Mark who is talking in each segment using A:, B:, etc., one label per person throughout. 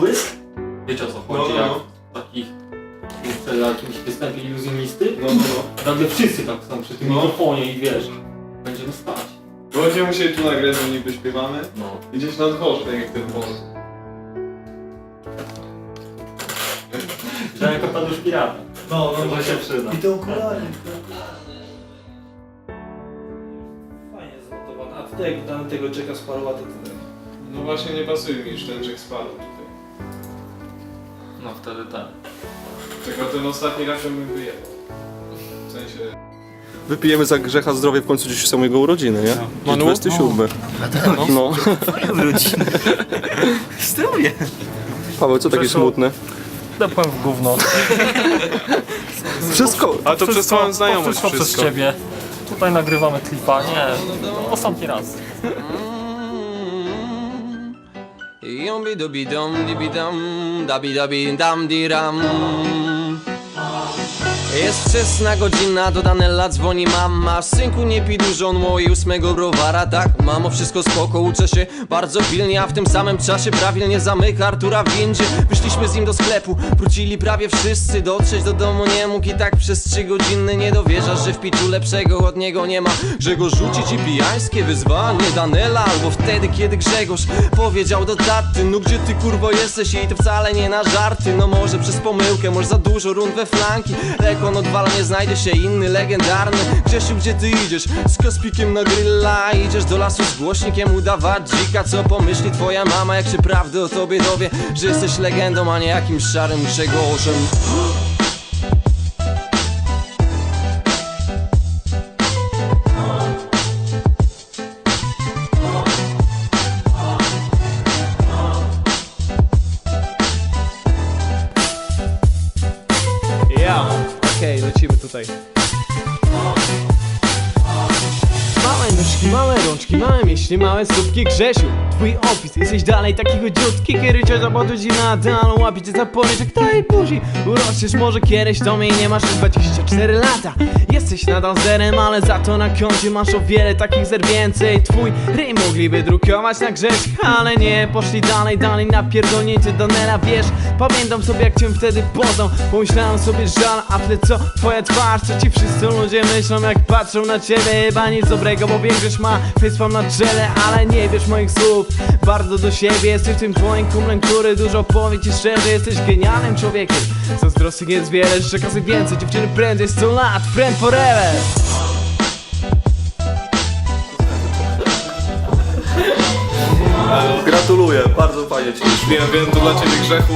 A: błysk. Wiecie o co
B: No,
A: chodzi,
B: no,
A: jak
B: no.
A: w takich przed jakimś występie iluzjonisty.
B: No, no, no.
A: Nagle wszyscy tak są przy tym
B: No.
A: mikrofonie i wiesz, będziemy stać.
B: Bo Będziemy musieli tu nagrać, że niby śpiewamy.
A: No.
B: I gdzieś na dworze, tak jak ten wąs.
A: Że jako padł pirata.
B: No,
A: To się przyda.
C: I te okulary. Fajnie zmontowane. A tutaj jak damy tego Jacka Sparrowa, to tyle.
B: No właśnie nie pasuje mi już ten Jack Sparrow tutaj.
A: No wtedy tak.
B: Tylko ten ostatni raz bym wyjechał. W sensie...
D: Wypijemy za grzecha zdrowie, w końcu dziś są jego urodziny, nie?
E: Manu?
D: 27. No.
E: Zdrowie.
D: Paweł, co takie
E: Przeszło-
D: smutne?
E: Dopłem w gówno.
D: Wszystko.
E: Ale to przez twoją znajomość
F: wszystko,
E: wszystko.
F: przez ciebie. Tutaj nagrywamy klipa, nie, no, ostatni raz.
G: Yom bidobidom dibidam, dabidabidam diram. Jest wczesna godzina, do Danella dzwoni mama. Synku nie pij dużo, on moi ósmego browara. Tak, mamo, wszystko spoko, uczę się bardzo pilnie A w tym samym czasie prawilnie zamyka Artura w windzie. Wyszliśmy z nim do sklepu, wrócili prawie wszyscy. Dotrzeć do domu nie mógł i tak przez trzy godziny Nie dowierzasz, że w piciu lepszego od niego nie ma. Go rzuci ci pijańskie wyzwanie Danela Albo wtedy, kiedy Grzegorz powiedział do taty No gdzie ty kurwo jesteś? I to wcale nie na żarty. No może przez pomyłkę, może za dużo rund we flanki Lekon odwala, nie znajdzie się inny legendarny. Grzesiu, gdzie ty idziesz? Z kaspikiem na grilla Idziesz do lasu z głośnikiem udawać dzika. Co pomyśli twoja mama, jak się prawdy o tobie dowie? Że jesteś legendą, a nie jakimś szarym Grzegorzem
E: małe stópki Grzesiu, twój opis, jesteś dalej taki chudziutki Kiedy cię zapadł nadal łapie cię za i buzi, uroczysz może kiedyś To mnie nie masz już 24 lata. Jesteś nadal zerem, ale za to na koncie masz o wiele takich zer więcej. Twój ryj mogliby drukować na grzech Ale nie, poszli dalej, dalej na pierdolnięcie Donera Wiesz, pamiętam sobie jak cię wtedy poznał. Pomyślałem sobie żal, a wtedy co? Twoja twarz, co ci wszyscy ludzie myślą jak patrzą na ciebie. Chyba nic dobrego, bo większość ma facepalm na czele Ale nie wiesz moich słów, bardzo do siebie Jesteś tym twoim kumplem, który dużo powie ci szczerze. Jesteś genialnym człowiekiem, zazdrosnych jest wiele Jeszcze kasy więcej, dziewczyny prędzej 100 lat, friend forever.
D: Gratuluję, bardzo fajnie ci.
B: Wiem, wiem, to dla ciebie grzechu.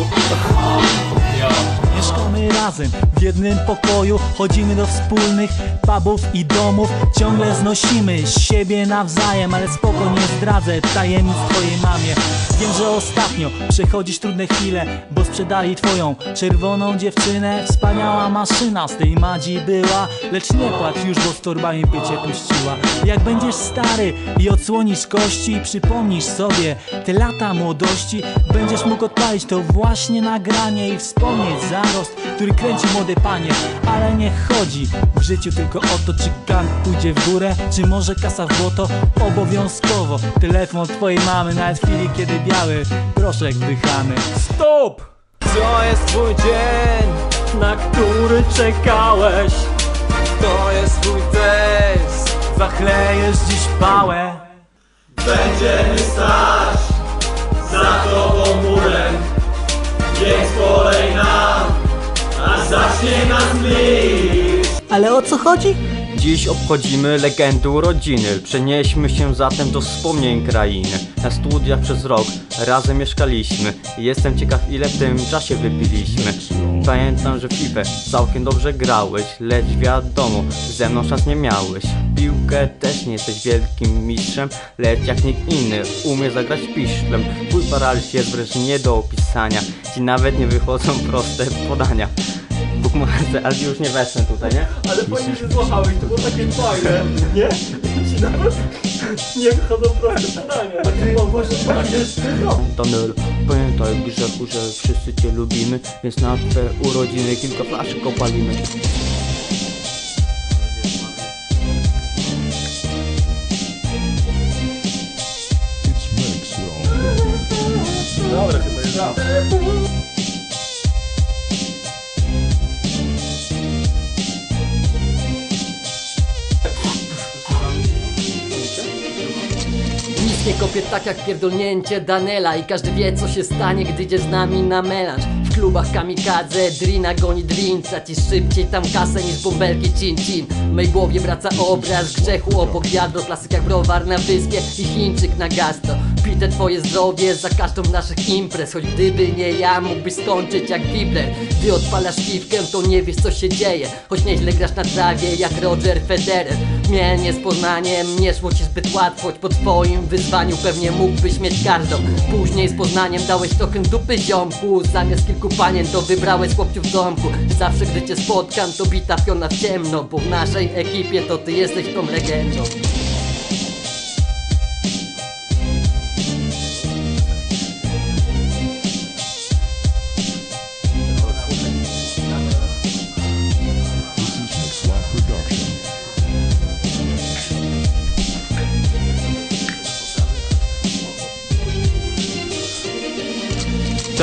H: Mieszkamy razem. W jednym pokoju, chodzimy do wspólnych pubów i domów. Ciągle znosimy siebie nawzajem, ale spoko nie zdradzę tajemnic twojej mamie. Wiem, że ostatnio przechodzisz trudne chwile, bo sprzedali twoją czerwoną dziewczynę. Wspaniała maszyna z tej madzi była, lecz nie płacz już, bo z torbami by cię puściła. Jak będziesz stary i odsłonisz kości przypomnisz sobie te lata młodości Będziesz mógł odpalić to właśnie nagranie i wspomnieć zarost, który kręci młode panie Ale nie chodzi w życiu tylko o to, czy gang pójdzie w górę, czy może kasa w błoto. Obowiązkowo telefon od twojej mamy, nawet w chwili kiedy biały proszek wdychany.
E: Stop! To jest twój dzień, na który czekałeś.
G: To jest twój test.
H: Zachlejesz dziś pałę Ale o co chodzi?
I: Dziś obchodzimy legendy urodziny. Przenieśmy się zatem do wspomnień krainy. Na studiach przez rok razem mieszkaliśmy. Jestem ciekaw ile w tym czasie wypiliśmy. Pamiętam, że w FIFA całkiem dobrze grałeś, lecz wiadomo, ze mną szans nie miałeś. Piłkę też nie jesteś wielkim mistrzem, lecz jak nikt inny umie zagrać piszczem. Twój paraliż jest wręcz nie do opisania. Ci nawet nie wychodzą proste podania. Ma ale już nie weszłem tutaj, nie?
E: Ale fajnie się złapałeś, to było takie fajne, nie? Ci nawet nie wychodzą proste pytania Tak mam właśnie tak jest
I: Daniel, pamiętaj grzechu, że wszyscy cię lubimy, więc na twe urodziny kilka flaszek opalimy.
E: Dobra, chyba jest
J: Nic nie kopie tak jak pierdolnięcie Danela I każdy wie co się stanie, gdy idzie z nami na melanż. W klubach kamikadze, drina goni drin Tracisz szybciej tam kasę niż bąbelki cin cin. W mej głowie wraca obraz grzechu obok wiadro Klasyk jak browar na wyspie i Chińczyk na gastro. Pite twoje zdrowie za każdą naszych imprez Choć gdyby nie ja mógłbyś skończyć jak Bibler Gdy odpalasz piwkę to nie wiesz co się dzieje Choć nieźle grasz na trawie jak Roger Federer Mielnie z Poznaniem nie szło ci zbyt łatwo Choć po twoim wyzwaniu pewnie mógłbyś mieć każdą. Później z Poznaniem dałeś trochę dupy ziomku. Zamiast kilku panien to wybrałeś chłopciu w domku. Zawsze gdy cię spotkam to bita piona w ciemno Bo w naszej ekipie to ty jesteś tą legendą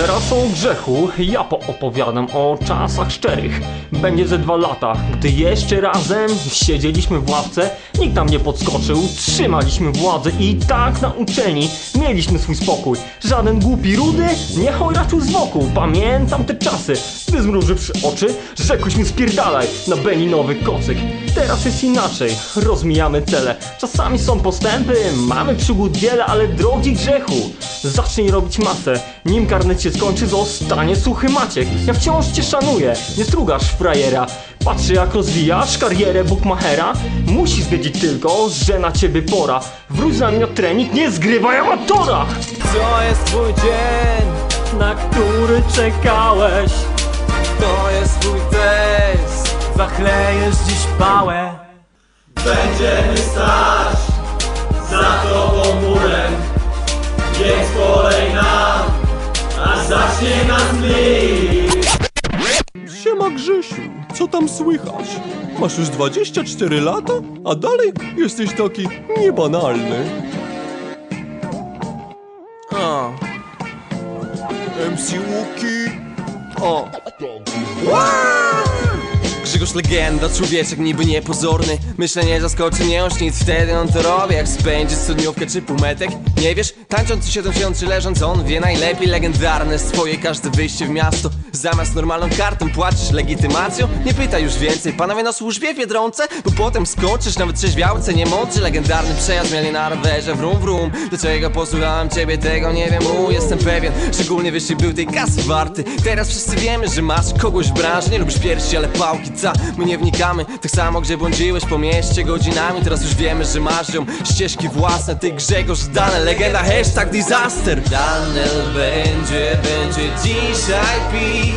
F: Teraz o grzechu ja poopowiadam o czasach szczerych. Będzie ze dwa lata, gdy jeszcze razem siedzieliśmy w ławce, nikt nam nie podskoczył, trzymaliśmy władzę i tak na uczeni mieliśmy swój spokój. Żaden głupi rudy nie chojraczył z wokół. Pamiętam te czasy, gdy zmrużywszy oczy, rzekłeś spierdalaj na Beninowy kocyk. Teraz jest inaczej, rozmijamy cele. Czasami są postępy, mamy przygód wiele, ale drogi grzechu. Zacznij robić masę, nim karnet się skończy, zostanie suchy Maciek. Ja wciąż cię szanuję, nie strugasz frajera. Patrzę jak rozwijasz karierę bookmachera Musisz wiedzieć tylko, że na ciebie pora Wróć z nami na trening, nie zgrywaj amatora
E: To jest twój dzień, na który czekałeś
G: To jest twój test
E: Zachlejesz dziś pałę.
C: Będziemy stać za tobą murem. Więc polej nam, aż zacznie nas mlić
D: Siema Grzesiu, co tam słychać? Masz już 24 lata, a dalej jesteś taki niebanalny.
G: O,
D: MC Łuki. O,
G: Grzegorz legenda, człowieczek niby niepozorny. Myślę nie zaskoczy, nie oś nic wtedy on to robi. Jak spędzi studniówkę czy półmetek Nie wiesz, tańcząc czy siedząc czy leżąc On wie najlepiej. Legendarne swoje każde wyjście w miasto. Zamiast normalną kartą płacisz legitymacją. Nie pytaj już więcej, panowie na służbie w Biedronce? Bo potem skończysz nawet trzeźwiałce nie Legendarny przejazd mieli na rowerze wrum wrum. Dlaczego posłuchałem ciebie tego nie wiem. U Jestem pewien, szczególnie wyższy był tej kasy warty. Teraz wszyscy wiemy, że masz kogoś w branży. Nie lubisz piersi, ale pałki, ca My nie wnikamy, tak samo gdzie błądziłeś po mieście godzinami Teraz już wiemy, że masz ją. Ścieżki własne Ty Grzegorz Dane, legenda hashtag disaster. Daniel będzie, będzie dzisiaj pić.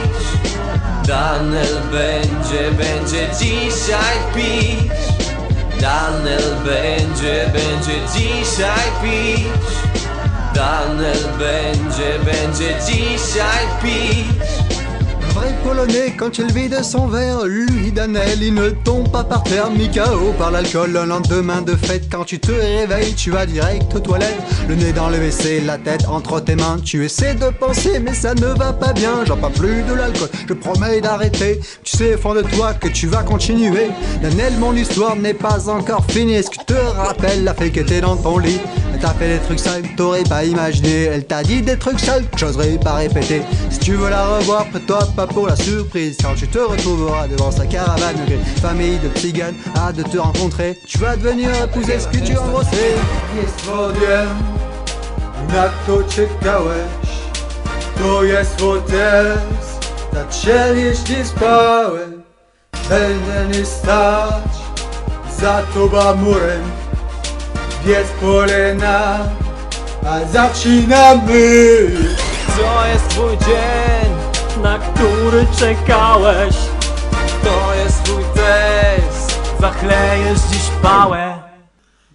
G: Daniel będzie, będzie dzisiaj pić. Daniel będzie, będzie dzisiaj pić. Daniel będzie, będzie dzisiaj pić
K: Vrai polonais, quand il vide son verre, lui, Danel, il ne tombe pas par terre, mis KO par l'alcool le lendemain de fête. Quand tu te réveilles, tu vas direct aux toilettes, le nez dans le WC, la tête entre tes mains. Tu essaies de penser, mais ça ne va pas bien. J'en pas plus de l'alcool, je promets d'arrêter. Tu sais fond de toi que tu vas continuer. Danel, mon histoire n'est pas encore finie. Est-ce que tu te rappelles la fille qui était dans ton lit? T'a fait des trucs sales t'aurais pas imaginé. Elle t'a dit des trucs sales j'oserais pas répéter. Si tu veux la revoir, prête-toi pas pour la surprise. Quand tu te retrouveras devant sa caravane, une famille de tziganes a de te rencontrer. Tu vas devenir épouser ce que tu
C: Więc polena, a zaczynamy.
E: To jest twój dzień, na który czekałeś?
G: To jest twój test
E: Zachlejesz dziś pałę.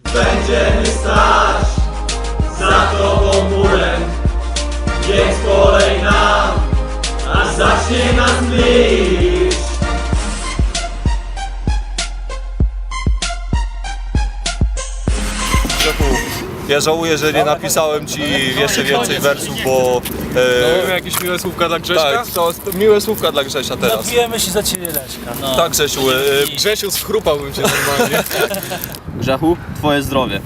C: Będziemy stać za tobą murem. Więc polej nam, aż zacznie nas mlić
D: Nie żałuję, że nie napisałem ci jeszcze więcej wersów, bo...
B: No, jakieś miłe słówka dla Grześka?
D: Tak, to miłe słówka dla Grzesia teraz.
H: Napijemy się za ciebie Leszka. No.
D: Tak, Grzesiu, e,
B: Grzesiu, schrupałbym cię normalnie.
I: Grzechu, twoje zdrowie.